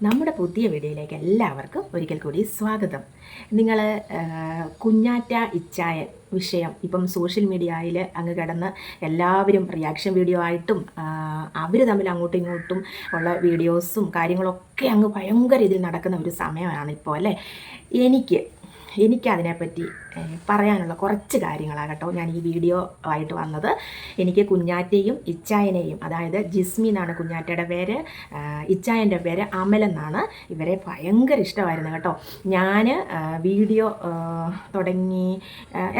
നമ്മുടെ പുതിയ വീഡിയോയിലേക്ക് എല്ലാവർക്കും ഒരിക്കൽ കൂടി സ്വാഗതം. നിങ്ങൾ കുഞ്ഞാറ്റ ഇച്ചായൻ വിഷയം ഇപ്പം സോഷ്യൽ മീഡിയയിൽ അങ്ങ് കിടന്ന് എല്ലാവരും റിയാക്ഷൻ വീഡിയോ ആയിട്ടും അവർ തമ്മിൽ അങ്ങോട്ടും ഇങ്ങോട്ടും ഉള്ള വീഡിയോസും കാര്യങ്ങളൊക്കെ അങ്ങ് ഭയങ്കര ഇതിൽ നടക്കുന്ന ഒരു സമയമാണ് ഇപ്പോൾ അല്ലേ? എനിക്ക് എനിക്കതിനെപ്പറ്റി പറയാനുള്ള കുറച്ച് കാര്യങ്ങളാണ് കേട്ടോ ഞാൻ ഈ വീഡിയോ ആയിട്ട് വന്നത്. എനിക്ക് കുഞ്ഞാറ്റയും ഇച്ചായനെയും അതായത് ജിസ്മി എന്നാണ് കുഞ്ഞാറ്റയുടെ പേര് ഇച്ചായന്റെ പേര് അമൽ എന്നാണ് ഇവരെ ഭയങ്കര ഇഷ്ടമായിരുന്നു കേട്ടോ. ഞാൻ വീഡിയോ തുടങ്ങി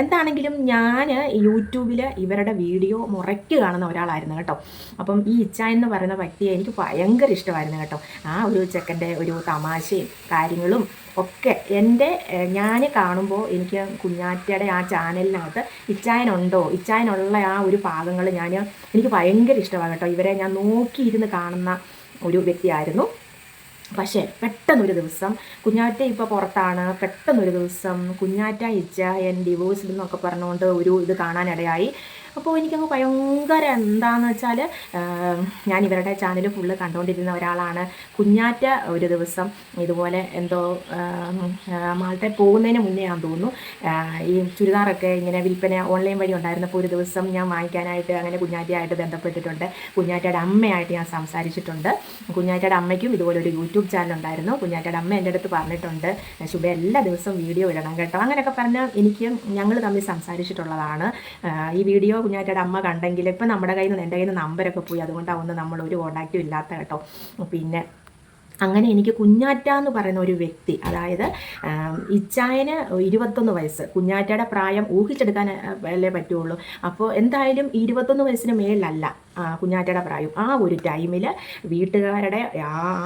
എന്താണെങ്കിലും ഞാൻ യൂട്യൂബിൽ ഇവരുടെ വീഡിയോ മുറയ്ക്ക് കാണുന്ന ഒരാളായിരുന്നു കേട്ടോ. അപ്പം ഈ ഇച്ചായൻ എന്ന് പറയുന്ന വ്യക്തിയെ എനിക്ക് ഭയങ്കര ഇഷ്ടമായിരുന്നു കേട്ടോ. ആ ഒരു ചെക്കന്റെ ഒരു തമാശയും കാര്യങ്ങളും ഒക്കെ എന്റെ ഞാൻ കാണുമ്പോൾ എനിക്ക് കുഞ്ഞാറ്റയുടെ ആ ചാനലിനകത്ത് ഇച്ചായനുണ്ടോ? ഇച്ചായനുള്ള ആ ഒരു ഭാഗങ്ങൾ ഞാൻ എനിക്ക് ഭയങ്കര ഇഷ്ടമാണ് കേട്ടോ. ഇവരെ ഞാൻ നോക്കിയിരുന്ന് കാണുന്ന ഒരു വ്യക്തിയായിരുന്നു. പക്ഷേ പെട്ടെന്നൊരു ദിവസം കുഞ്ഞാറ്റ ഇപ്പോൾ പുറത്താണ്. പെട്ടെന്നൊരു ദിവസം കുഞ്ഞാറ്റ ഇച്ചായൻ ഡിവോഴ്സിൽ എന്നൊക്കെ പറഞ്ഞുകൊണ്ട് ഒരു ഇത് കാണാനിടയായി. അപ്പോൾ എനിക്കങ്ങ് ഭയങ്കര എന്താന്ന് വെച്ചാൽ ഞാൻ ഇവരുടെ ചാനൽ ഫുള്ള് കണ്ടുകൊണ്ടിരുന്ന ഒരാളാണ്. കുഞ്ഞാറ്റ ഒരു ദിവസം ഇതുപോലെ എന്തോ മാൾട്ടെ പോകുന്നതിന് മുന്നേ ഞാൻ തോന്നുന്നു. ഈ ചുരിദാറൊക്കെ ഇങ്ങനെ വിൽപ്പന ഓൺലൈൻ വഴി ഉണ്ടായിരുന്നപ്പോൾ ഒരു ദിവസം ഞാൻ വാങ്ങിക്കാനായിട്ട് അങ്ങനെ കുഞ്ഞാറ്റയായിട്ട് ബന്ധപ്പെട്ടിട്ടുണ്ട്. കുഞ്ഞാറ്റയുടെ അമ്മയായിട്ട് ഞാൻ സംസാരിച്ചിട്ടുണ്ട്. കുഞ്ഞാറ്റയുടെ അമ്മയ്ക്കും ഇതുപോലെ ഒരു യൂട്യൂബ് ചാനൽ ഉണ്ടായിരുന്നു. കുഞ്ഞാറ്റയുടെ അമ്മ എന്റെ അടുത്ത് പറഞ്ഞിട്ടുണ്ട് ശുഭ എല്ലാ ദിവസവും വീഡിയോ ഇടണം കേട്ടോ. അങ്ങനെയൊക്കെ പറഞ്ഞാൽ എനിക്ക് ഞങ്ങൾ തമ്മിൽ സംസാരിച്ചിട്ടുള്ളതാണ്. ഈ വീഡിയോ കുഞ്ഞാറ്റയുടെ അമ്മ കണ്ടെങ്കിൽ ഇപ്പം നമ്മുടെ കയ്യിൽ നിന്ന് എന്റെ കയ്യിൽ നിന്ന് നമ്പരൊക്കെ പോയി. അതുകൊണ്ടാവുന്ന നമ്മൾ ഒരു കോണ്ടാക്റ്റും ഇല്ലാത്ത കേട്ടോ. പിന്നെ അങ്ങനെ എനിക്ക് കുഞ്ഞാറ്റ എന്ന് പറയുന്ന ഒരു വ്യക്തി അതായത് ഇച്ചായന് ഇരുപത്തൊന്ന് വയസ്സ്. കുഞ്ഞാറ്റയുടെ പ്രായം ഊഹിച്ചെടുക്കാൻ അല്ലേ പറ്റുള്ളൂ. അപ്പോൾ എന്തായാലും ഇരുപത്തൊന്ന് വയസ്സിന് മേളിലല്ല ആ, കുഞ്ഞാറ്റയുടെ പ്രായം. ആ ഒരു ടൈമിൽ വീട്ടുകാരുടെ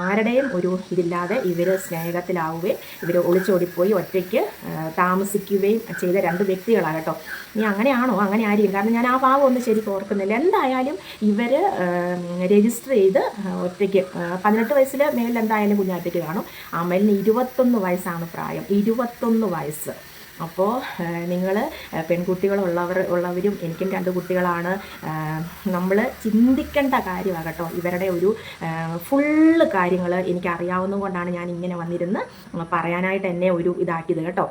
ആരുടെയും ഒരു ഇതില്ലാതെ ഇവർ സ്നേഹത്തിലാവുകയും ഇവർ ഒളിച്ചോടിപ്പോയി ഒറ്റയ്ക്ക് താമസിക്കുകയും ചെയ്ത രണ്ട് വ്യക്തികളാണ് കേട്ടോ. നീ അങ്ങനെയാണോ? അങ്ങനെ ആയിരിക്കും. കാരണം ഞാൻ ആ ഭാവം ഒന്നും ശരി ഓർക്കുന്നില്ല. എന്തായാലും ഇവർ രജിസ്റ്റർ ചെയ്ത് ഒറ്റയ്ക്ക് പതിനെട്ട് വയസ്സിൽ മേലിൽ എന്തായാലും കുഞ്ഞാറ്റയ്ക്ക് കാണും. അമലിന് ഇരുപത്തൊന്ന് വയസ്സാണ് പ്രായം. ഇരുപത്തൊന്ന് വയസ്സ്. അപ്പോൾ നിങ്ങൾ പെൺകുട്ടികളുള്ളവർ ഉള്ളവരും എനിക്കും രണ്ട് കുട്ടികളാണ്. നമ്മൾ ചിന്തിക്കേണ്ട കാര്യമാകട്ടോ. ഇവരുടെ ഒരു ഫുള്ള് കാര്യങ്ങൾ എനിക്ക് അറിയാവുന്നത് കൊണ്ടാണ് ഞാൻ ഇങ്ങനെ വന്നിരുന്ന് പറയാനായിട്ട് എന്നെ ഒരു ഇതാക്കിയത് കേട്ടോ.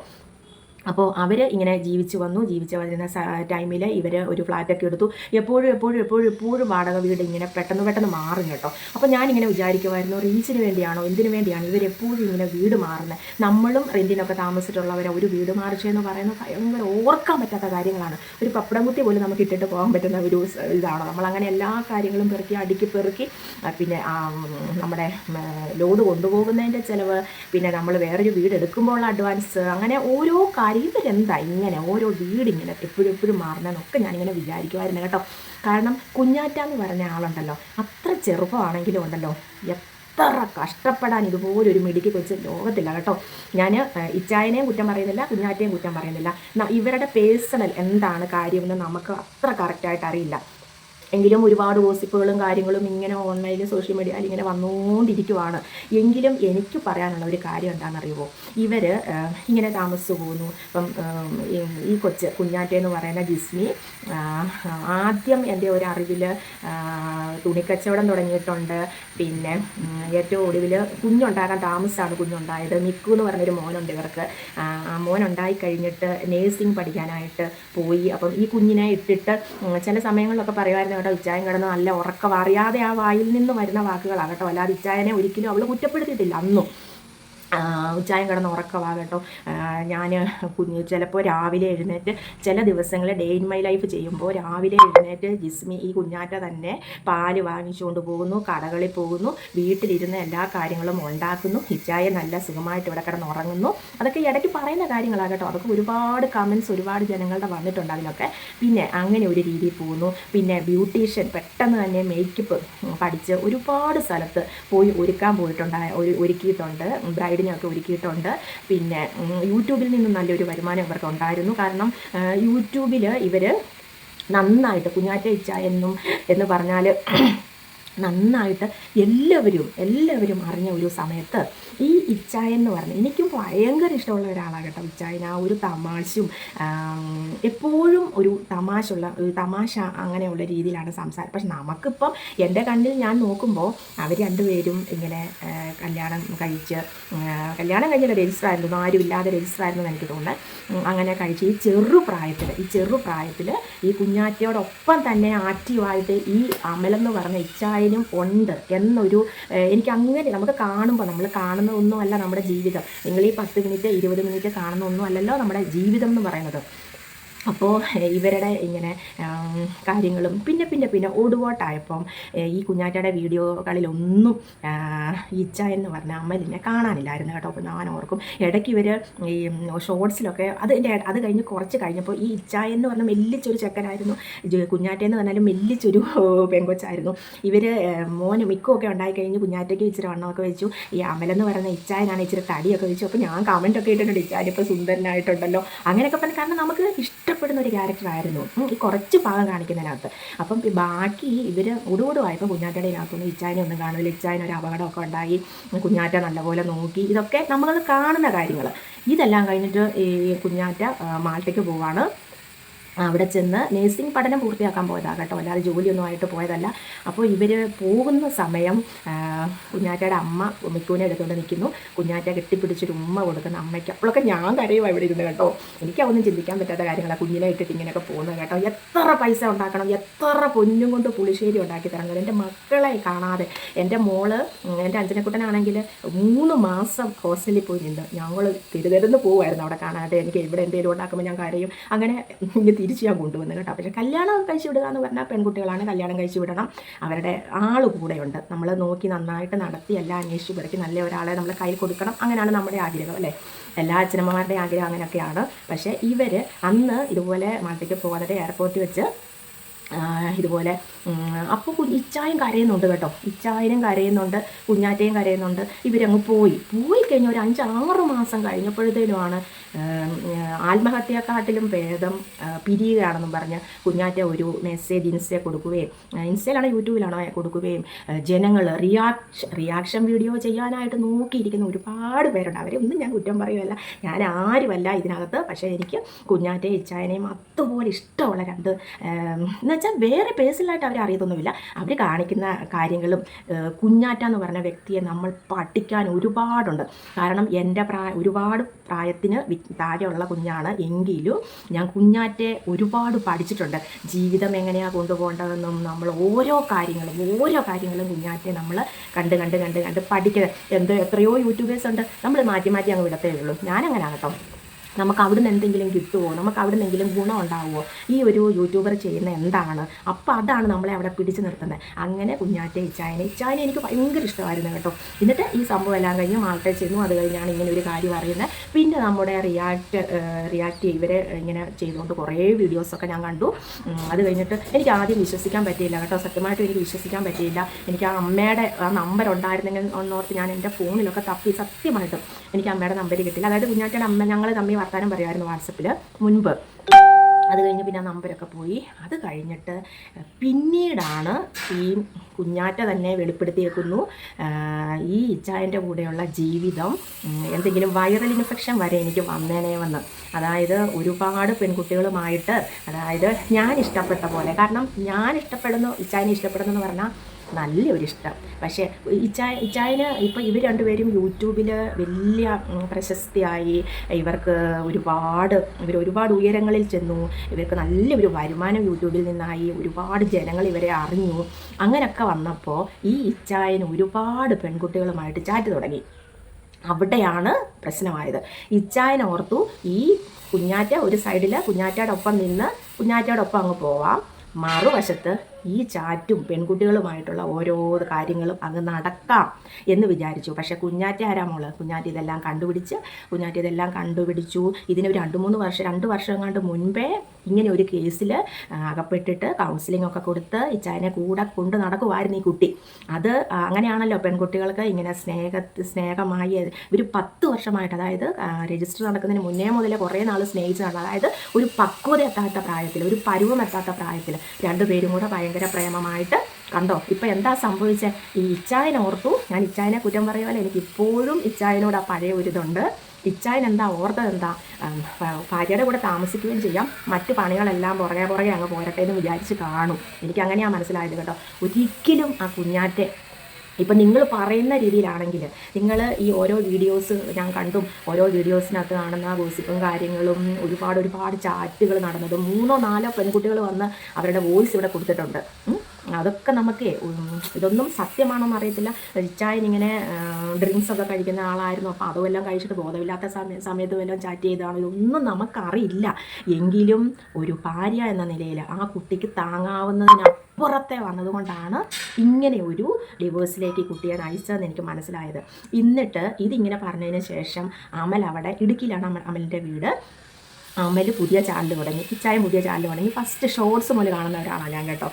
അപ്പോൾ അവർ ഇങ്ങനെ ജീവിച്ചു വന്നു ജീവിച്ചു വരുന്ന ടൈമിൽ ഇവർ ഒരു ഫ്ലാറ്റൊക്കെ എടുത്തു. എപ്പോഴും എപ്പോഴും എപ്പോഴും എപ്പോഴും വാടക വീട് ഇങ്ങനെ പെട്ടെന്ന് പെട്ടെന്ന് മാറും കേട്ടോ. അപ്പോൾ ഞാനിങ്ങനെ വിചാരിക്കുമായിരുന്നു റീച്ചിന് വേണ്ടിയാണോ എന്തിനു വേണ്ടിയാണ് ഇവരെപ്പോഴും ഇങ്ങനെ വീട് മാറുന്നത് നമ്മളും റെന്റിനൊക്കെ താമസിച്ചിട്ടുള്ളവരെ ഒരു വീട് മാറിച്ചെന്ന് പറയുന്നത് ഭയങ്കര ഓർക്കാൻ പറ്റാത്ത കാര്യങ്ങളാണ്. ഒരു പപ്പടം കുത്തി പോലും നമുക്ക് ഇട്ടിട്ട് പോകാൻ പറ്റുന്ന ഒരു ഇതാണോ? നമ്മളങ്ങനെ എല്ലാ കാര്യങ്ങളും പെറുക്കി അടുക്കി പെറുക്കി പിന്നെ നമ്മുടെ ലോഡ് കൊണ്ടുപോകുന്നതിന്റെ ചിലവ് പിന്നെ നമ്മൾ വേറൊരു വീട് എടുക്കുമ്പോൾ അഡ്വാൻസ് അങ്ങനെ ഓരോ ഇവരെന്താ ഇങ്ങനെ ഓരോ വീടിങ്ങനെ എപ്പോഴും എപ്പോഴും മാറുന്നതെന്നൊക്കെ ഞാനിങ്ങനെ വിചാരിക്കുമായിരുന്നു കേട്ടോ. കാരണം കുഞ്ഞാറ്റ എന്ന് പറഞ്ഞ ആളുണ്ടല്ലോ അത്ര ചെറുപ്പമാണെങ്കിലും ഉണ്ടല്ലോ എത്ര കഷ്ടപ്പെടാൻ ഇതുപോലൊരു മിടുക്കി കൊച്ച് ലോകത്തില്ല കേട്ടോ. ഞാൻ ഇച്ചായനെയും കുറ്റം പറയുന്നില്ല കുഞ്ഞാറ്റയും കുറ്റം പറയുന്നില്ല. ഇവരുടെ പേഴ്സണൽ എന്താണ് കാര്യമെന്ന് നമുക്ക് അത്ര കറക്റ്റായിട്ട് അറിയില്ല. എങ്കിലും ഒരുപാട് ഗോസിപ്പുകളും കാര്യങ്ങളും ഇങ്ങനെ ഓൺലൈനിൽ സോഷ്യൽ മീഡിയയിൽ ഇങ്ങനെ വന്നുകൊണ്ടിരിക്കുവാണ് എങ്കിലും എനിക്ക് പറയാനുള്ള ഒരു കാര്യം എന്താണെന്നറിയുമോ ഇവർ ഇങ്ങനെ താമസിച്ചു പോകുന്നു. ഇപ്പം ഈ- കൊച്ച് കുഞ്ഞാറ്റ എന്ന് പറയുന്ന ജിസ്മി ആദ്യം എന്റെ ഒരു തുണിക്കച്ചവടം തുടങ്ങിയിട്ടുണ്ട്. പിന്നെ ഏറ്റവും ഒടുവിൽ കുഞ്ഞുണ്ടാകാൻ താമസിച്ചാണ് കുഞ്ഞുണ്ടായത്. നിക്കു എന്ന് പറഞ്ഞൊരു മോനുണ്ട് ഇവർക്ക്. ആ മോനുണ്ടായി കഴിഞ്ഞിട്ട് നേഴ്സിംഗ് പഠിക്കാനായിട്ട് പോയി. അപ്പം ഈ കുഞ്ഞിനെ ഇട്ടിട്ട് ചില സമയങ്ങളിലൊക്കെ പറയുമായിരുന്നു കേട്ടോ ഇച്ചായൻ കിടന്ന് നല്ല ഉറക്കം അറിയാതെ ആ വായിൽ നിന്ന് വരുന്ന വാക്കുകളാണ് കേട്ടോ. അല്ലാതെ ഇച്ചായനെ ഒരിക്കലും അവൾ കുറ്റപ്പെടുത്തിയിട്ടില്ല അന്നും. ഉച്ചായം കിടന്ന് ഉറക്കമാകട്ടോ ഞാൻ കുഞ്ഞ് ചിലപ്പോൾ രാവിലെ എഴുന്നേറ്റ് ചില ദിവസങ്ങളിൽ ഡേ ഇൻ മൈ ലൈഫ് ചെയ്യുമ്പോൾ രാവിലെ എഴുന്നേറ്റ് ജിസ്മി ഈ കുഞ്ഞാറ്റ തന്നെ പാൽ വാങ്ങിച്ചുകൊണ്ട് പോകുന്നു കടകളിൽ പോകുന്നു വീട്ടിലിരുന്ന് എല്ലാ കാര്യങ്ങളും ഉണ്ടാക്കുന്നു ഇച്ചായ നല്ല സുഖമായിട്ട് ഇവിടെ കിടന്ന് ഉറങ്ങുന്നു. അതൊക്കെ ഇടയ്ക്ക് പറയുന്ന കാര്യങ്ങളാണ് കേട്ടോ. അതൊക്കെ ഒരുപാട് കമൻസ് ഒരുപാട് ജനങ്ങളുടെ വന്നിട്ടുണ്ട് അതിനൊക്കെ പിന്നെ അങ്ങനെ ഒരു രീതിയിൽ പോകുന്നു. പിന്നെ ബ്യൂട്ടീഷ്യൻ പെട്ടെന്ന് തന്നെ മേക്കപ്പ് പഠിച്ച് ഒരുപാട് സ്ഥലത്ത് പോയി ഒരുക്കാൻ പോയിട്ടുണ്ടായ ഒരു ഒരുക്കിയിട്ടുണ്ട്. ബ്രൈഡിനെയൊക്കെ ഒരുക്കിയിട്ടുണ്ട്. പിന്നെ യൂട്യൂബിൽ നിന്നും നല്ലൊരു വരുമാനം ഇവർക്ക് ഉണ്ടായിരുന്നു കാരണം യൂട്യൂബിൽ ഇവർ നന്നായിട്ട് കുഞ്ഞാറ്റ ഇച്ച എന്നും എന്ന് പറഞ്ഞാൽ നന്നായിട്ട് എല്ലാവരും എല്ലാവരും അറിഞ്ഞ ഒരു സമയത്ത് ഈ ഇച്ചായൻ എന്ന് പറഞ്ഞ എനിക്കും ഭയങ്കര ഇഷ്ടമുള്ള ഒരാളാണ് കേട്ടോ ഇച്ചായൻ. ആ ഒരു തമാശയും എപ്പോഴും ഒരു തമാശ ഉള്ള ഒരു തമാശ അങ്ങനെയുള്ള രീതിയിലാണ് സംസാരം. പക്ഷെ നമുക്കിപ്പം എന്റെ കണ്ണിൽ ഞാൻ നോക്കുമ്പോൾ അവർ രണ്ടുപേരും ഇങ്ങനെ കല്യാണം കഴിച്ച് കല്യാണം കഴിഞ്ഞ രജിസ്റ്റർ ആയിരുന്നു. ആരും ഇല്ലാതെ രജിസ്റ്റർ ആയിരുന്നു എനിക്ക് തോന്നുന്നത്. അങ്ങനെ കഴിച്ച് ഈ ചെറുപ്രായത്തിൽ ഈ ചെറുപ്രായത്തിൽ ഈ കുഞ്ഞാറ്റയോടൊപ്പം തന്നെ ആക്റ്റീവായിട്ട് ഈ അമലെന്ന് പറഞ്ഞ ഇച്ചായനും ഉണ്ട് എന്നൊരു എനിക്ക് അങ്ങനെ നമുക്ക് കാണുമ്പോൾ നമ്മൾ കാണുന്ന ഒന്നുമല്ല നമ്മുടെ ജീവിതം. നിങ്ങൾ ഈ പത്ത് മിനിറ്റ് ഇരുപത് മിനിറ്റ് കാണുന്ന ഒന്നും അല്ലല്ലോ നമ്മുടെ ജീവിതം എന്ന് പറയുന്നത്. അപ്പോൾ ഇവരുടെ ഇങ്ങനെ കാര്യങ്ങളും പിന്നെ പിന്നെ പിന്നെ ഒടുവോട്ടായപ്പം ഈ കുഞ്ഞാറ്റയുടെ വീഡിയോകളിലൊന്നും ഇച്ച എന്ന് പറഞ്ഞ അമ്മലിനെ കാണാനില്ലായിരുന്നു കേട്ടോ. അപ്പോൾ ഞാൻ ഓർക്കും ഇടയ്ക്ക് ഇവർ ഈ ഷോർട്സിലൊക്കെ അത് അത് കഴിഞ്ഞ് കുറച്ച് കഴിഞ്ഞപ്പോൾ ഈ ഇച്ച എന്ന് പറഞ്ഞ മെല്ലിച്ചൊരു ചെക്കനായിരുന്നു. കുഞ്ഞാറ്റയെന്ന് പറഞ്ഞാലും മെല്ലിച്ചൊരു പെങ്കൊച്ചായിരുന്നു. ഇവർ മോന് മിക്കൊക്കെ ഉണ്ടായിക്കഴിഞ്ഞ് കുഞ്ഞാറ്റയ്ക്ക് ഇച്ചിരി വണ്ണമൊക്കെ വെച്ചു. ഈ അമലെന്ന് പറയുന്ന ഇച്ചായനാണ് ഇച്ചിരി തടിയൊക്കെ വെച്ചു. അപ്പോൾ ഞാൻ കമന്റൊക്കെ ഇട്ടിട്ടുണ്ട് ഇച്ചായൻ ഇപ്പോൾ സുന്ദരനായിട്ടുണ്ടല്ലോ. അങ്ങനെയൊക്കെ പറഞ്ഞ് കാരണം നമുക്ക് ഇഷ്ടപ്പെടുന്ന ഒരു ക്യാരക്ടറായിരുന്നു ഈ കുറച്ച് ഭാഗം കാണിക്കുന്നതിനകത്ത്. അപ്പം ബാക്കി ഇവർ ഉടുകൂടുവായപ്പോൾ കുഞ്ഞാറ്റയുടെ ഇതിനകത്തൊന്നും ഇച്ചായനെ ഒന്നും കാണില്ല ഇച്ചായന ഒരു അപകടമൊക്കെ ഉണ്ടായി. കുഞ്ഞാറ്റ നല്ലപോലെ നോക്കി. ഇതൊക്കെ നമ്മൾ കാണുന്ന കാര്യങ്ങൾ ഇതെല്ലാം കഴിഞ്ഞിട്ട് ഈ കുഞ്ഞാറ്റ മാൾട്ടയ്ക്ക് പോവാണ്. അവിടെ ചെന്ന് നേഴ്സിംഗ് പഠനം പൂർത്തിയാക്കാൻ പോയതാണ് കേട്ടോ. അല്ലാതെ ജോലിയൊന്നും ആയിട്ട് പോയതല്ല. അപ്പോൾ ഇവർ പോകുന്ന സമയം കുഞ്ഞാറ്റയുടെ അമ്മ ഉമ്മിക്കൂനെ എടുത്തുകൊണ്ട് നിൽക്കുന്നു കുഞ്ഞാറ്റ കെട്ടിപ്പിടിച്ചൊരു ഉമ്മ കൊടുക്കുന്ന അമ്മയ്ക്ക്. അപ്പോഴൊക്കെ ഞാൻ കരയുവാ അവിടെ ഇരുന്ന് കേട്ടോ. എനിക്കതൊന്നും ചിന്തിക്കാൻ പറ്റാത്ത കാര്യങ്ങളാണ് കുഞ്ഞിനെ ഇട്ടിട്ട് ഇങ്ങനെയൊക്കെ പോകുന്നത് കേട്ടോ. എത്ര പൈസ ഉണ്ടാക്കണം? എത്ര പൊന്നും കൊണ്ട് പുളിശ്ശേരി ഉണ്ടാക്കി തരണം എന്റെ മക്കളെ കാണാതെ. എന്റെ മോൾ എന്റെ അഞ്ചനക്കുട്ടനാണെങ്കിൽ മൂന്ന് മാസം ഹോസ്റ്റലിൽ പോയി നിന്ന് ഞങ്ങൾ തിരുതരുന്ന് പോകുമായിരുന്നു അവിടെ കാണാതെ. എനിക്ക് ഇവിടെ എന്തെങ്കിലും ഉണ്ടാക്കുമ്പോൾ ഞാൻ കരയും. അങ്ങനെ തിരിച്ച് ഞാൻ കൊണ്ടുവന്നു കേട്ടോ. പക്ഷേ കല്യാണം കഴിച്ചു വിടുക എന്ന് പറഞ്ഞാൽ പെൺകുട്ടികളാണ് കല്യാണം കഴിച്ചു വിടണം അവരുടെ ആൾ കൂടെയുണ്ട്. നമ്മൾ നോക്കി നന്നായിട്ട് നടത്തി എല്ലാം അന്വേഷിച്ച് പിറക്കി നല്ല ഒരാളെ നമ്മൾ കയ്യിൽ കൊടുക്കണം. അങ്ങനെയാണ് നമ്മുടെ ആഗ്രഹം അല്ലേ? എല്ലാ അച്ഛനമ്മമാരുടെയും ആഗ്രഹം അങ്ങനെയൊക്കെയാണ്. പക്ഷേ ഇവർ അന്ന് ഇതുപോലെ നാട്ടിലേക്ക് പോകാതെ എയർപോർട്ടിൽ വെച്ച് ഇതുപോലെ അപ്പോൾ ഇച്ചായും കരയുന്നുണ്ട് കേട്ടോ. ഇച്ചായനും കരയുന്നുണ്ട് കുഞ്ഞാറ്റയും കരയുന്നുണ്ട്. ഇവരങ്ങ് പോയി. പോയി കഴിഞ്ഞ ഒരു അഞ്ചാറ് മാസം കഴിഞ്ഞപ്പോഴത്തേനുമാണ് ആത്മഹത്യക്കാട്ടിലും ഭേദം പിരിയുകയാണെന്നും പറഞ്ഞ് കുഞ്ഞാറ്റ ഒരു മെസ്സേജ് ഇൻസ്റ്റയെ കൊടുക്കുകയും ഇൻസ്റ്റയിലാണോ യൂട്യൂബിലാണോ കൊടുക്കുകയും ജനങ്ങൾ റിയാക്ഷൻ റിയാക്ഷൻ വീഡിയോ ചെയ്യാനായിട്ട് നോക്കിയിരിക്കുന്ന ഒരുപാട് പേരുണ്ട്. അവരെ ഒന്നും ഞാൻ കുറ്റം പറയുമല്ല ഞാൻ ആരുമല്ല ഇതിനകത്ത്. പക്ഷേ എനിക്ക് കുഞ്ഞാറ്റയും ഇച്ചായനെയും അതുപോലെ ഇഷ്ടമുള്ള രണ്ട് വെച്ചാൽ വേറെ പേഴ്സണലായിട്ട് അവരെ അറിയത്തൊന്നുമില്ല. അവർ കാണിക്കുന്ന കാര്യങ്ങളും കുഞ്ഞാറ്റ എന്ന് പറഞ്ഞ വ്യക്തിയെ നമ്മൾ പഠിക്കാൻ ഒരുപാടുണ്ട്. കാരണം എന്റെ പ്രായ ഒരുപാട് പ്രായത്തിന് താഴെയുള്ള കുഞ്ഞാണ് എങ്കിലും ഞാൻ കുഞ്ഞാറ്റെ ഒരുപാട് പഠിച്ചിട്ടുണ്ട്. ജീവിതം എങ്ങനെയാണ് കൊണ്ടുപോകേണ്ടതെന്നും നമ്മൾ ഓരോ കാര്യങ്ങളും ഓരോ കാര്യങ്ങളും കുഞ്ഞാറ്റെ നമ്മൾ കണ്ട് കണ്ട് കണ്ട് കണ്ട് പഠിക്കുന്നത് എന്തോ എത്രയോ യൂട്യൂബേഴ്സ് ഉണ്ട്. നമ്മൾ മാറ്റി മാറ്റി അങ്ങ് വിടത്തേ ഉള്ളൂ. ഞാനങ്ങനെ കേട്ടോ. നമുക്ക് അവിടുന്ന് എന്തെങ്കിലും കിട്ടുമോ നമുക്ക് അവിടെ എന്തെങ്കിലും ഗുണം ഉണ്ടാവുമോ ഈ ഒരു യൂട്യൂബർ ചെയ്യുന്ന എന്താണ്? അപ്പോൾ അതാണ് നമ്മളെ അവിടെ പിടിച്ചു നിർത്തുന്നത്. അങ്ങനെ കുഞ്ഞാറ്റ ഇച്ചായനെ. ഇച്ചായനെ എനിക്ക് ഭയങ്കര ഇഷ്ടമായിരുന്നു കേട്ടോ. എന്നിട്ട് ഈ സംഭവം എല്ലാം കഴിഞ്ഞ് മാൾട്ടേ ചെന്നു. അത് കഴിഞ്ഞാണ് ഇങ്ങനെ ഒരു കാര്യം അറിയുന്നത് പിന്നെ നമ്മുടെ റിയാക്ട് റിയാക്ട് ഇവരെ ഇങ്ങനെ ചെയ്തുകൊണ്ട് കുറേ വീഡിയോസൊക്കെ ഞാൻ കണ്ടു. അത് കഴിഞ്ഞിട്ട് എനിക്ക് ആദ്യം വിശ്വസിക്കാൻ പറ്റിയില്ല കേട്ടോ. സത്യമായിട്ട് എനിക്ക് വിശ്വസിക്കാൻ പറ്റിയില്ല. എനിക്ക് ആ അമ്മയുടെ ആ നമ്പർ ഉണ്ടായിരുന്നെങ്കിൽ ഒന്നോർത്ത് ഞാൻ എന്റെ ഫോണിലൊക്കെ തപ്പി സത്യമായിട്ടും എനിക്ക് അമ്മയുടെ നമ്പർ കിട്ടില്ല അതായത് കുഞ്ഞാറ്റയുടെ അമ്മ ഞങ്ങൾ തമ്മിൽ വർത്താനം പറയുമായിരുന്നു വാട്സപ്പിൽ മുൻപ്. അത് കഴിഞ്ഞ് പിന്നെ ആ നമ്പരൊക്കെ പോയി. അത് കഴിഞ്ഞിട്ട് പിന്നീടാണ് ഈ കുഞ്ഞാറ്റ തന്നെ വെളിപ്പെടുത്തിയേക്കുന്നു. ഈ ഇച്ചായന്റെ കൂടെയുള്ള ജീവിതം എന്തെങ്കിലും വൈറൽ ഇൻഫെക്ഷൻ വരെ എനിക്ക് വന്നേനേ വന്ന്. അതായത് ഒരുപാട് പെൺകുട്ടികളുമായിട്ട് അതായത് ഞാൻ ഇഷ്ടപ്പെട്ട പോലെ. കാരണം ഞാൻ ഇഷ്ടപ്പെടുന്നു ഇച്ചായനെ ഇഷ്ടപ്പെടുന്നു എന്ന് പറഞ്ഞാൽ നല്ലൊരു ഇഷ്ടം പക്ഷേ ഇച്ചായ ഇച്ചായന് ഇപ്പോൾ ഇവർ രണ്ടുപേരും യൂട്യൂബിൽ വലിയ പ്രശസ്തിയായി. ഇവർക്ക് ഒരുപാട് ഇവർ ഒരുപാട് ഉയരങ്ങളിൽ ചെന്നു. ഇവർക്ക് നല്ലൊരു വരുമാനം യൂട്യൂബിൽ നിന്നായി. ഒരുപാട് ജനങ്ങൾ ഇവരെ അറിഞ്ഞു. അങ്ങനെയൊക്കെ വന്നപ്പോൾ ഈ ഇച്ചായന് ഒരുപാട് പെൺകുട്ടികളുമായിട്ട് ചാറ്റ് തുടങ്ങി. അവിടെയാണ് പ്രശ്നമായത്. ഇച്ചായൻ ഓർത്തു ഈ കുഞ്ഞാറ്റ ഒരു സൈഡിൽ കുഞ്ഞാറ്റയുടെ ഒപ്പം നിന്ന് കുഞ്ഞാറ്റയുടെ ഒപ്പം അങ്ങ് പോവാം. മറുവശത്ത് ഈ ചാറ്റും പെൺകുട്ടികളുമായിട്ടുള്ള ഓരോ കാര്യങ്ങളും അങ്ങ് നടക്കാം എന്ന് വിചാരിച്ചു. പക്ഷേ കുഞ്ഞാറ്റി ആരാ കുഞ്ഞാറ്റി ഇതെല്ലാം കണ്ടുപിടിച്ച് കുഞ്ഞാറ്റി ഇതെല്ലാം കണ്ടുപിടിച്ചു. ഇതിന് രണ്ട് മൂന്ന് വർഷം രണ്ട് വർഷം കണ്ട് മുൻപേ ഇങ്ങനെ ഒരു കേസിൽ അകപ്പെട്ടിട്ട് കൗൺസിലിംഗ് ഒക്കെ കൊടുത്ത് ഇച്ചായനെ കൂടെ കൊണ്ട് നടക്കുമായിരുന്നു ഈ കുട്ടി. അത് അങ്ങനെയാണല്ലോ പെൺകുട്ടികൾക്ക് ഇങ്ങനെ സ്നേഹ സ്നേഹമായി ഒരു പത്ത് വർഷമായിട്ട് അതായത് രജിസ്റ്റർ നടക്കുന്നതിന് മുന്നേ മുതലേ കുറേ നാൾ സ്നേഹിച്ചതാണ്. അതായത് ഒരു പക്വത എത്താത്ത പ്രായത്തിൽ ഒരു പരുവം എത്താത്ത പ്രായത്തിൽ രണ്ടുപേരും കൂടെ ഭയങ്കര ഭയങ്കര പ്രേമമായിട്ട് കണ്ടോ? ഇപ്പം എന്താ സംഭവിച്ചത് ഈ ഇച്ചായനെ ഓർത്തു. ഞാൻ ഇച്ചായനെ കുറ്റം പറയുമല്ലോ എനിക്ക് ഇപ്പോഴും ഇച്ചായനോട് ആ പഴയ ഒരിതുണ്ട് ഇച്ചായൻ എന്താ ഓർത്തത് എന്താ? ഭാര്യയുടെ കൂടെ താമസിക്കുകയും ചെയ്യാം. മറ്റു പണികളെല്ലാം പുറകെ പുറകെ അങ്ങ് പോരട്ടെ എന്ന് വിചാരിച്ച് കാണും. എനിക്കങ്ങനെയാണ് മനസ്സിലായത് കേട്ടോ. ഒരിക്കലും ആ കുഞ്ഞാറ്റെ ഇപ്പം നിങ്ങൾ പറയുന്ന രീതിയിലാണെങ്കിൽ നിങ്ങൾ ഈ ഓരോ വീഡിയോസ് ഞാൻ കണ്ടും ഓരോ വീഡിയോസിനകത്ത് കാണുന്ന ഗോസിപ്പും കാര്യങ്ങളും ഒരുപാട് ഒരുപാട് ചാറ്റുകൾ നടന്നതും മൂന്നോ നാലോ പെൺകുട്ടികൾ വന്ന് അവരുടെ വോയിസ് ഇവിടെ കൊടുത്തിട്ടുണ്ട്. അതൊക്കെ നമുക്ക് ഇതൊന്നും സത്യമാണോന്ന് അറിയത്തില്ല. റിച്ചായൻ ഇങ്ങനെ ഡ്രിങ്ക്സ് ഒക്കെ കഴിക്കുന്ന ആളായിരുന്നു. അപ്പോൾ അതുമെല്ലാം കഴിച്ചിട്ട് ബോധമില്ലാത്ത സമയ സമയത്ത് വല്ലതും ചാറ്റ് ചെയ്താണോ ഇതൊന്നും നമുക്കറിയില്ല. എങ്കിലും ഒരു ഭാര്യ എന്ന നിലയിൽ ആ കുട്ടിക്ക് താങ്ങാവുന്നതിനപ്പുറത്തെ വന്നതുകൊണ്ടാണ് ഇങ്ങനെ ഒരു ഡിവോഴ്സിലേക്ക് കുട്ടിയെ നയിച്ചതെന്ന് എനിക്ക് മനസ്സിലായത്. എന്നിട്ട് ഇതിങ്ങനെ പറഞ്ഞതിന് ശേഷം അമൽ അവിടെ ഇടുക്കിയിലാണ് അമൽ അമലിന്റെ വീട്. അമൽ പുതിയ ചാനൽ തുടങ്ങി. ഇച്ചായും പുതിയ ചാനൽ തുടങ്ങി. ഫസ്റ്റ് ഷോർട്സ് മുതൽ കാണുന്ന ഒരാളാണ് ഞാൻ കേട്ടോ.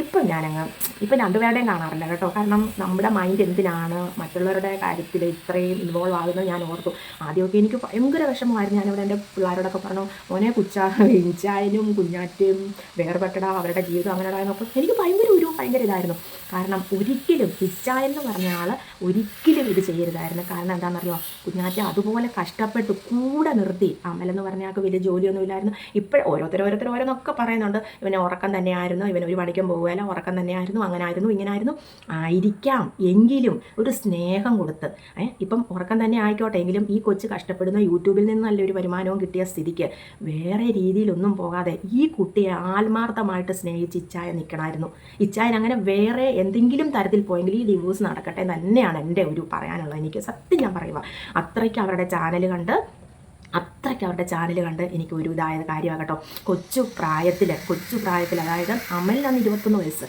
ഇപ്പം ഞാനങ്ങ് ഇപ്പം രണ്ടുപേരുടെയും കാണാറില്ല കേട്ടോ. കാരണം നമ്മുടെ മൈൻഡ് എന്തിനാണ് മറ്റുള്ളവരുടെ കാര്യത്തിൽ ഇത്രയും ഇൻവോൾവ് ആകുന്നത് ഞാൻ ഓർത്തു. ആദ്യമൊക്കെ എനിക്ക് ഭയങ്കര വിഷമമായിരുന്നു. ഞാനിവിടെ എന്റെ പിള്ളേരോടൊക്കെ പറഞ്ഞു മോനെ കുച്ച ഇഞ്ചായാലും കുഞ്ഞാറ്റും വേർപെട്ടട അവരുടെ ജീവിതം അങ്ങനെയുള്ളതെന്നൊക്കെ എനിക്ക് ഭയങ്കര ഒരു ഭയങ്കര ഇതായിരുന്നു. കാരണം ഒരിക്കലും ഇച്ചായൻ എന്ന് പറഞ്ഞ ആൾ ഒരിക്കലും ഇത് ചെയ്യരുതായിരുന്നു. കാരണം എന്താണെന്നറിയോ കുഞ്ഞാറ്റ അതുപോലെ കഷ്ടപ്പെട്ട് കൂടെ നിർത്തി അമലെന്ന് പറഞ്ഞ ആൾക്ക് വലിയ ജോലിയൊന്നും ഇല്ലായിരുന്നു. ഇപ്പോഴും ഓരോരുത്തർ ഓരോരുത്തർ ഓരോന്നൊക്കെ പറയുന്നുണ്ട്. ഇവനെ ഉറക്കം തന്നെയായിരുന്നു. ഇവൻ ഒരു പണിക്കും പോകുകയല്ല ഉറക്കം തന്നെയായിരുന്നു. അങ്ങനെ ആയിരുന്നു ഇങ്ങനെ ആയിരുന്നു ആയിരിക്കാം. എങ്കിലും ഒരു സ്നേഹം കൊടുത്ത് ഇപ്പം ഉറക്കം തന്നെ ആയിക്കോട്ടെ. എങ്കിലും ഈ കൊച്ചു കഷ്ടപ്പെടുന്ന യൂട്യൂബിൽ നിന്ന് നല്ലൊരു വരുമാനവും കിട്ടിയ സ്ഥിതിക്ക് വേറെ രീതിയിലൊന്നും പോകാതെ ഈ കുട്ടിയെ ആത്മാർത്ഥമായിട്ട് സ്നേഹിച്ച് ഇച്ചായ നിൽക്കണമായിരുന്നു ഇച്ചായൻ അങ്ങനെ വേറെ എന്തെങ്കിലും തരത്തിൽ പോയെങ്കിൽ ഈ ഡിവോഴ്സ് നടക്കട്ടെ തന്നെയാണ് എന്റെ ഒരു പറയാനുള്ളത്. എനിക്ക് സത്യം ഞാൻ പറയുക അത്രയ്ക്ക് അവരുടെ ചാനൽ കണ്ട് അത്രയ്ക്ക് അവരുടെ ചാനൽ കണ്ട് എനിക്ക് ഒരു ഇതായ കാര്യമാകട്ടോ. കൊച്ചു പ്രായത്തിൽ കൊച്ചു പ്രായത്തിൽ അതായത് അമലിനാണ് ഇരുപത്തൊന്ന് വയസ്സ്.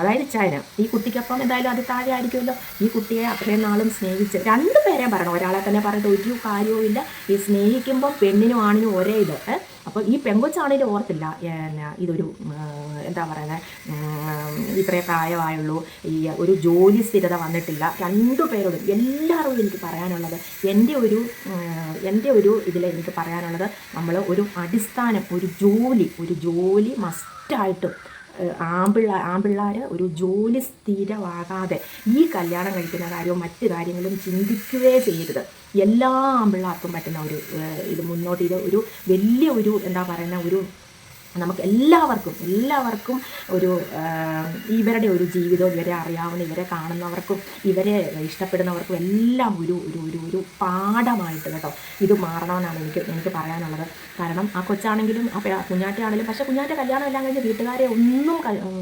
അതായത് ചായന ഈ കുട്ടിക്കൊപ്പം എന്തായാലും അത് താഴെ ആയിരിക്കുമല്ലോ. ഈ കുട്ടിയെ അത്രയും നാളും സ്നേഹിച്ച് രണ്ടു പേരെയും പറയണം. ഒരാളെ തന്നെ പറഞ്ഞിട്ട് ഒരു കാര്യവും ഇല്ല ഈ സ്നേഹിക്കുമ്പോൾ പെണ്ണിനും ആണിനും ഒരേ ഇത്? അപ്പോൾ ഈ പെങ്കൊച്ചാണെങ്കിലും ഓർത്തില്ല. എന്നാ ഇതൊരു എന്താ പറയുന്നത് ഇത്രേ പ്രായമായുള്ളൂ. ഈ ഒരു ജോലി സ്ഥിരത വന്നിട്ടില്ല. രണ്ടു പേരോടും എല്ലാവരോടും എനിക്ക് പറയാനുള്ളത് എന്റെ ഒരു എന്റെ ഒരു ഇതിൽ എനിക്ക് പറയാനുള്ളത്. നമ്മൾ ഒരു അടിസ്ഥാനം ഒരു ജോലി ഒരു ജോലി മസ്റ്റായിട്ടും ആമ്പിള്ള ആമ്പിള്ളാർ ഒരു ജോലി സ്ഥിരമാകാതെ ഈ കല്യാണം കഴിക്കുന്ന കാര്യവും മറ്റ് കാര്യങ്ങളും ചിന്തിക്കുകയേ ചെയ്യരുത്. എല്ലാ ആമ്പിള്ളാർക്കും പറ്റുന്ന ഒരു ഇത് മുന്നോട്ട് ഇത് ഒരു വലിയ ഒരു എന്താ പറയുന്ന ഒരു നമുക്ക് എല്ലാവർക്കും എല്ലാവർക്കും ഒരു ഇവരുടെ ഒരു ജീവിതവും ഇവരെ അറിയാവുന്ന ഇവരെ കാണുന്നവർക്കും ഇവരെ ഇഷ്ടപ്പെടുന്നവർക്കും എല്ലാം ഒരു ഒരു ഒരു ഒരു പാഠമായിട്ട് കേട്ടോ ഇത് മാറണമെന്നാണ് എനിക്ക് എനിക്ക് പറയാനുള്ളത്. കാരണം ആ കൊച്ചാണെങ്കിലും ആ കുഞ്ഞാറ്റയാണെങ്കിലും പക്ഷേ കുഞ്ഞാറ്റ കല്യാണം എല്ലാം കഴിഞ്ഞ് വീട്ടുകാരെ ഒന്നും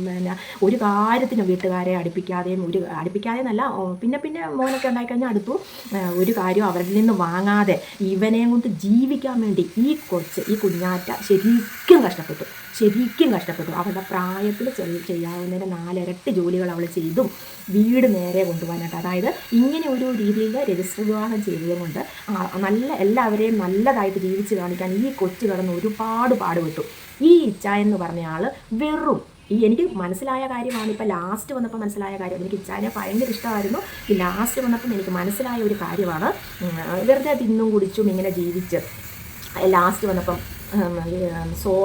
പിന്നെ ഒരു കാര്യത്തിനും വീട്ടുകാരെ അടുപ്പിക്കാതെയും ഒരു അടുപ്പിക്കാതെ എന്നല്ല പിന്നെ പിന്നെ മോനൊക്കെ ഉണ്ടായിക്കഴിഞ്ഞാൽ അടുത്തു ഒരു കാര്യം അവരിൽ നിന്ന് വാങ്ങാതെ ഇവനെയും കൊണ്ട് ജീവിക്കാൻ വേണ്ടി ഈ കൊച്ച് ഈ കുഞ്ഞാറ്റ ശരിക്കും കഷ്ടപ്പെട്ടു. ശരിക്കും കഷ്ടപ്പെട്ടു. അവളുടെ പ്രായത്തിൽ ചെയ്- ചെയ്യാവുന്നതിന് നാലിരട്ടി ജോലികൾ അവൾ ചെയ്തും വീട് നേരെ കൊണ്ടുപോകാനായിട്ട്. അതായത് ഇങ്ങനെ ഒരു രീതിയിൽ രജിസ്റ്റർ വിവാഹം ചെയ്തതുകൊണ്ട് നല്ല എല്ലാവരെയും നല്ലതായിട്ട് ജീവിച്ച് കാണിക്കാൻ ഈ കൊച്ചു കിടന്ന് ഒരുപാട് പാടുപെട്ടു. ഈ ഇച്ച എന്ന് പറഞ്ഞ ആൾ വെറും ഈ എനിക്ക് മനസ്സിലായ കാര്യമാണ്. ഇപ്പോൾ ലാസ്റ്റ് വന്നപ്പോൾ മനസ്സിലായ കാര്യം എനിക്ക് ഇച്ചാനെ ഭയങ്കര ഇഷ്ടമായിരുന്നു. ഈ ലാസ്റ്റ് വന്നപ്പം എനിക്ക് മനസ്സിലായ ഒരു കാര്യമാണ് വെറുതെ തിന്നും കുടിച്ചും ഇങ്ങനെ ജീവിച്ച് ലാസ്റ്റ് വന്നപ്പം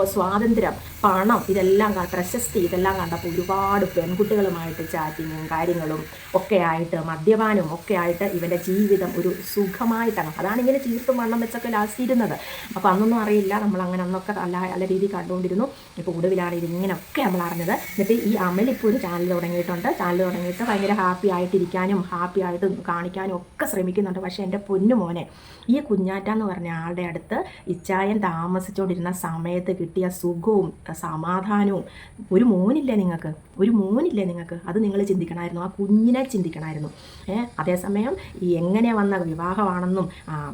സ്വാതന്ത്ര്യം. പണം ഇതെല്ലാം പ്രശസ്തി ഇതെല്ലാം കണ്ടപ്പോൾ ഒരുപാട് പെൺകുട്ടികളുമായിട്ട് ചാറ്റിങ്ങും കാര്യങ്ങളും ഒക്കെ ആയിട്ട് മദ്യപാനും ഒക്കെ ആയിട്ട് ഇവന്റെ ജീവിതം ഒരു സുഖമായിട്ടാണ്. അതാണ് ഇങ്ങനെ ചീർത്തും വണ്ണം വെച്ചൊക്കെ ലാസ്റ്റ് ഇരുന്നത്. അപ്പോൾ അന്നൊന്നും അറിയില്ല. നമ്മൾ അങ്ങനെ അന്നൊക്കെ നല്ല നല്ല രീതി കണ്ടുകൊണ്ടിരുന്നു. ഇപ്പോൾ ഒടുവിലാണ് ഇതിങ്ങനെയൊക്കെ നമ്മൾ അറിഞ്ഞത്. എന്നിട്ട് ഈ അമൽ ഇപ്പോൾ ഒരു ചാനൽ തുടങ്ങിയിട്ടുണ്ട്. ചാനൽ തുടങ്ങിയിട്ട് ഭയങ്കര ഹാപ്പി ആയിട്ടിരിക്കാനും ഹാപ്പി ആയിട്ട് കാണിക്കാനും ഒക്കെ ശ്രമിക്കുന്നുണ്ട്. പക്ഷേ എന്റെ പൊന്നു മോനെ ഈ കുഞ്ഞാറ്റ എന്ന് പറഞ്ഞ ആളുടെ അടുത്ത് ഇച്ചായൻ താമസിച്ചുകൊണ്ടിരുന്ന സമയത്ത് കിട്ടിയ സുഖവും സമാധാനവും. ഒരു മോനില്ലേ നിങ്ങൾക്ക് ഒരു മോനില്ലേ നിങ്ങൾക്ക് അത് നിങ്ങൾ ചിന്തിക്കണമായിരുന്നു. ആ കുഞ്ഞിനെ ചിന്തിക്കണമായിരുന്നു. അതേസമയം ഈ എങ്ങനെ വന്ന വിവാഹമാണെന്നും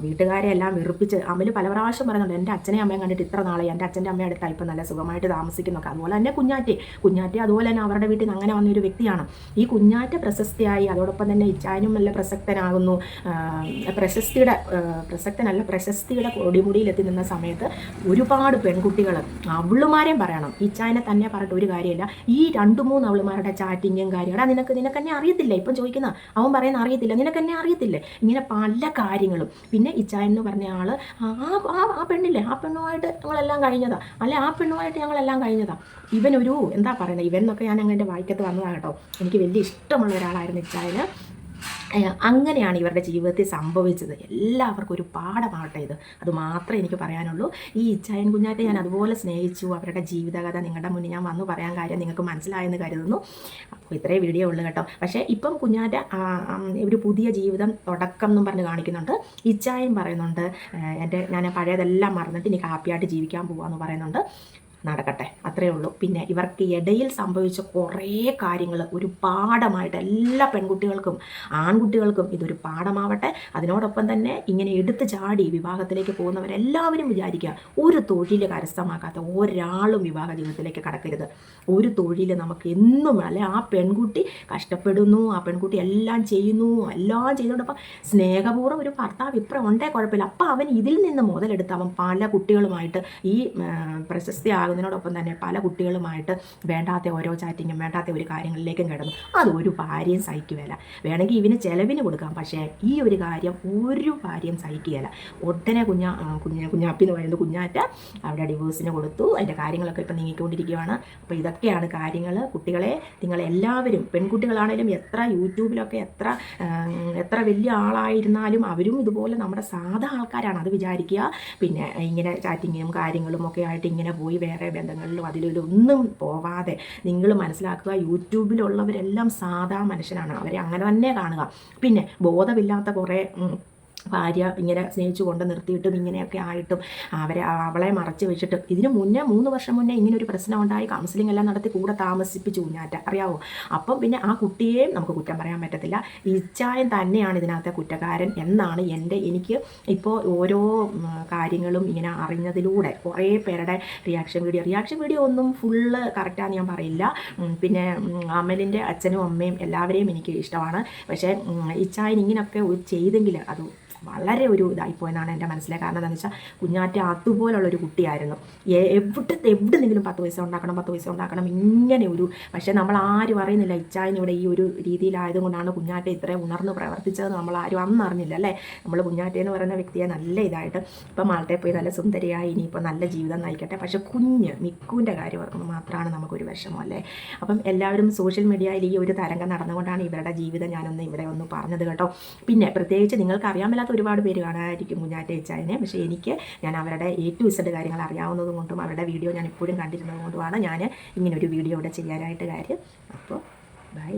വീട്ടുകാരെ എല്ലാം വെറുപ്പിച്ച് അമ്മൽ പല പ്രാവശ്യം പറയുന്നുണ്ട് എന്റെ അച്ഛനെ അമ്മയും കണ്ടിട്ട് ഇത്ര നാളെ എന്റെ അച്ഛന്റെ അമ്മയുടെ അടുത്തായി ഇപ്പം നല്ല സുഖമായിട്ട് താമസിക്കുന്നൊക്കെ. അതുപോലെ തന്നെ കുഞ്ഞാറ്റെ. കുഞ്ഞാറ്റെ അതുപോലെ തന്നെ അവരുടെ വീട്ടിൽ നിന്ന് അങ്ങനെ വന്നൊരു വ്യക്തിയാണ്. ഈ കുഞ്ഞാറ്റ പ്രശസ്തിയായി അതോടൊപ്പം തന്നെ ഇച്ചാനും നല്ല പ്രസക്തനാകുന്നു. പ്രശസ്തിയുടെ പ്രസക്തനല്ല പ്രശസ്തിയുടെ കൊടിമുടിയിലെത്തി നിന്ന സമയത്ത് ഒരുപാട് പെൺകുട്ടികൾ അവളുമാരെയും പറയണം. ഇച്ചായനെ തന്നെ പറഞ്ഞിട്ട് ഒരു കാര്യമില്ല. ഈ രണ്ട് മൂന്ന് അവളുമാരുടെ ചാറ്റിങ്ങും കാര്യമാണ് നിനക്ക് നിനക്ക് എന്നെ അറിയത്തില്ല? ഇപ്പം ചോദിക്കുന്ന അവൻ പറയുന്ന അറിയത്തില്ല നിനക്ക് എന്നെ അറിയത്തില്ലേ? ഇങ്ങനെ പല കാര്യങ്ങളും. പിന്നെ ഇച്ചായൻ എന്ന് പറഞ്ഞ ആൾ ആ ആ പെണ്ണില്ലേ? ആ പെണ്ണുമായിട്ട് ഞങ്ങളെല്ലാം കഴിഞ്ഞതാ. അല്ലെ ആ പെണ്ണുമായിട്ട് ഞങ്ങളെല്ലാം കഴിഞ്ഞതാ. ഇവനൊരു എന്താ പറയുന്നത് ഇവൻ എന്നൊക്കെ ഞാൻ അങ്ങനെ വായിക്കത്ത് വന്നതാണ് കേട്ടോ. എനിക്ക് വലിയ ഇഷ്ടമുള്ള ഒരാളായിരുന്നു ഇച്ചായന്. അങ്ങനെയാണ് ഇവരുടെ ജീവിതത്തിൽ സംഭവിച്ചത്. എല്ലാവർക്കും ഒരു പാഠമാവട്ടെ ഇത്. അത് മാത്രമേ എനിക്ക് പറയാനുള്ളൂ. ഈ ഇച്ചായൻ കുഞ്ഞാറ്റെ ഞാൻ അതുപോലെ സ്നേഹിച്ചു. അവരുടെ ജീവിതകഥ നിങ്ങളുടെ മുന്നിൽ ഞാൻ വന്നു പറയാൻ കാര്യം നിങ്ങൾക്ക് മനസ്സിലായെന്ന് കരുതുന്നു. അപ്പോൾ ഇത്രയും വീഡിയോ ഉള്ളു കേട്ടോ. പക്ഷേ ഇപ്പം കുഞ്ഞാറ്റ ഒരു പുതിയ ജീവിതം തുടക്കം എന്നും പറഞ്ഞ് കാണിക്കുന്നുണ്ട്. ഇച്ചായൻ പറയുന്നുണ്ട് എന്റെ ഞാൻ പഴയതെല്ലാം മറന്നിട്ട് എനിക്ക് ഹാപ്പിയായിട്ട് ജീവിക്കാൻ പോകാമെന്ന് പറയുന്നുണ്ട്. നടക്കട്ടെ. അത്രയേ ഉള്ളൂ. പിന്നെ ഇവർക്ക് ഇടയിൽ സംഭവിച്ച കുറേ കാര്യങ്ങൾ ഒരു പാഠമായിട്ട് എല്ലാ പെൺകുട്ടികൾക്കും ആൺകുട്ടികൾക്കും ഇതൊരു പാഠമാവട്ടെ. അതിനോടൊപ്പം തന്നെ ഇങ്ങനെ എടുത്തു ചാടി വിവാഹത്തിലേക്ക് പോകുന്നവരെല്ലാവരും വിചാരിക്കുക ഒരു തൊഴിൽ കരസ്ഥമാക്കാത്ത ഒരാളും വിവാഹ ജീവിതത്തിലേക്ക് കടക്കരുത്. ഒരു തൊഴിൽ നമുക്ക് എന്നും അല്ലെ ആ പെൺകുട്ടി കഷ്ടപ്പെടുന്നു ആ പെൺകുട്ടി എല്ലാം ചെയ്യുന്നു എല്ലാം ചെയ്തോടൊപ്പം സ്നേഹപൂർവം ഒരു ഭർത്താവ് ഇപ്പുറം ഉണ്ടേ കുഴപ്പമില്ല. അപ്പം അവൻ ഇതിൽ നിന്ന് മുതലെടുത്ത് അവൻ പല കുട്ടികളുമായിട്ട് ഈ ആ, പ്രശസ്തിയാകുന്നതിനോടൊപ്പം തന്നെ പല കുട്ടികളുമായിട്ട് വേണ്ടാത്ത ഓരോ ചാറ്റിങ്ങും വേണ്ടാത്ത ഒരു കാര്യങ്ങളിലേക്കും കിടന്നു. അത് ഒരു ഭാര്യയും സഹിക്കുകയില്ല. വേണമെങ്കിൽ ഇവന് ചിലവിന് കൊടുക്കാം പക്ഷേ ഈ ഒരു കാര്യം ഒരു ഭാര്യയും സഹിക്കുകയില്ല. ഉടനെ കുഞ്ഞാ കുഞ്ഞ കുഞ്ഞാപ്പി എന്ന് പറയുന്നത് കുഞ്ഞാറ്റ അവിടെ ഡിവോഴ്സിന് കൊടുത്തു. അതിന്റെ കാര്യങ്ങളൊക്കെ ഇപ്പം നീങ്ങിക്കൊണ്ടിരിക്കുകയാണ്. അപ്പോൾ ഇതൊക്കെയാണ് കാര്യങ്ങൾ. കുട്ടികളെ നിങ്ങളെല്ലാവരും പെൺകുട്ടികളാണേലും എത്ര യൂട്യൂബിലൊക്കെ എത്ര എത്ര വലിയ ആളായിരുന്നാലും അവരും ഇതുപോലെ നമ്മുടെ സാധാ ആൾക്കാരാണ്. അത് വിചാരിക്കുക. പിന്നെ ഇങ്ങനെ ചാറ്റിങ്ങും കാര്യങ്ങളും ഒക്കെ ആയിട്ട് ഇങ്ങനെ പോയി വേറെ ബന്ധങ്ങളിലും അതിലൊന്നും പോവാതെ നിങ്ങൾ മനസ്സിലാക്കുക യൂട്യൂബിലുള്ളവരെല്ലാം സാധാ മനുഷ്യനാണ്. അവരെ അങ്ങനെ തന്നെ കാണുക. പിന്നെ ബോധമില്ലാത്ത കുറേ ഭാര്യ ഇങ്ങനെ സ്നേഹിച്ചു കൊണ്ട് നിർത്തിയിട്ടും ഇങ്ങനെയൊക്കെ ആയിട്ടും അവരെ അവളെ മറച്ചു വെച്ചിട്ട് ഇതിന് മുന്നേ മൂന്ന് വർഷം മുന്നേ ഇങ്ങനെ ഒരു പ്രശ്നം ഉണ്ടായി കൗൺസിലിംഗ് എല്ലാം നടത്തി കൂടെ താമസിപ്പിച്ചു കുഞ്ഞാറ്റ. അറിയാവോ? അപ്പം പിന്നെ ആ കുട്ടിയെയും നമുക്ക് കുറ്റം പറയാൻ പറ്റത്തില്ല. ഇച്ചായം തന്നെയാണ് ഇതിനകത്തെ കുറ്റക്കാരൻ എന്നാണ് എന്റെ എനിക്ക് ഇപ്പോൾ ഓരോ കാര്യങ്ങളും ഇങ്ങനെ അറിഞ്ഞതിലൂടെ കുറേ പേരുടെ റിയാക്ഷൻ വീഡിയോ റിയാക്ഷൻ വീഡിയോ ഒന്നും ഫുള്ള് കറക്റ്റാന്ന് ഞാൻ പറയില്ല. പിന്നെ അമലിന്റെ അച്ഛനും അമ്മയും എല്ലാവരെയും എനിക്ക് ഇഷ്ടമാണ്. പക്ഷേ ഇച്ചായൻ ഇങ്ങനെയൊക്കെ ചെയ്തെങ്കിൽ അത് വളരെ ഒരു ഇതായിപ്പോയെന്നാണ് എന്റെ മനസ്സിലെ കാരണം. എന്താണെന്ന് വെച്ചാൽ കുഞ്ഞാറ്റ അതുപോലുള്ള ഒരു കുട്ടിയായിരുന്നു. എവിടെ എവിടെ എവിടെന്നെങ്കിലും പത്ത് പൈസ ഉണ്ടാക്കണം പത്ത് പൈസ ഉണ്ടാക്കണം ഇങ്ങനെ ഒരു പക്ഷേ നമ്മൾ ആരും അറിയുന്നില്ല. ഇച്ചായൻ ഇവിടെ ഈ ഒരു രീതിയിലായതുകൊണ്ടാണ് കുഞ്ഞാറ്റ ഇത്രയും ഉണർന്ന് പ്രവർത്തിച്ചത് നമ്മൾ ആരും അന്ന് അറിഞ്ഞില്ല അല്ലേ? നമ്മൾ കുഞ്ഞാറ്റ എന്ന് പറയുന്ന വ്യക്തിയെ നല്ല ഇതായിട്ട് ഇപ്പം മാളത്തെ പോയി നല്ല സുന്ദരിയായി ഇനിയിപ്പോൾ നല്ല ജീവിതം നയിക്കട്ടെ. പക്ഷേ കുഞ്ഞ് മിക്കുവിന്റെ കാര്യം ഓർക്കുമ്പോൾ മാത്രമാണ് നമുക്കൊരു വിഷമം അല്ലേ? അപ്പം എല്ലാവരും സോഷ്യൽ മീഡിയയിൽ ഈ ഒരു തരംഗം നടന്നുകൊണ്ടാണ് ഇവരുടെ ജീവിതം ഞാനൊന്ന് ഇവിടെ ഒന്ന് പറഞ്ഞത് കേട്ടോ. പിന്നെ പ്രത്യേകിച്ച് നിങ്ങൾക്ക് അറിയാൻ ഒരുപാട് പേര് കാണാമായിരിക്കും കുഞ്ഞാറ്റ ഇച്ചായനെ പക്ഷേ എനിക്ക് ഞാൻ അവരുടെ എ ടു ഇസഡ് കാര്യങ്ങൾ അറിയാവുന്നത് കൊണ്ടും അവരുടെ വീഡിയോ ഞാൻ ഇപ്പോഴും കണ്ടിരുന്നത് കൊണ്ടുമാണ് ഞാൻ ഇങ്ങനെ ഒരു വീഡിയോ ഇവിടെ ചെയ്യാനായിട്ട് കാര്യം. അപ്പോൾ ബൈ.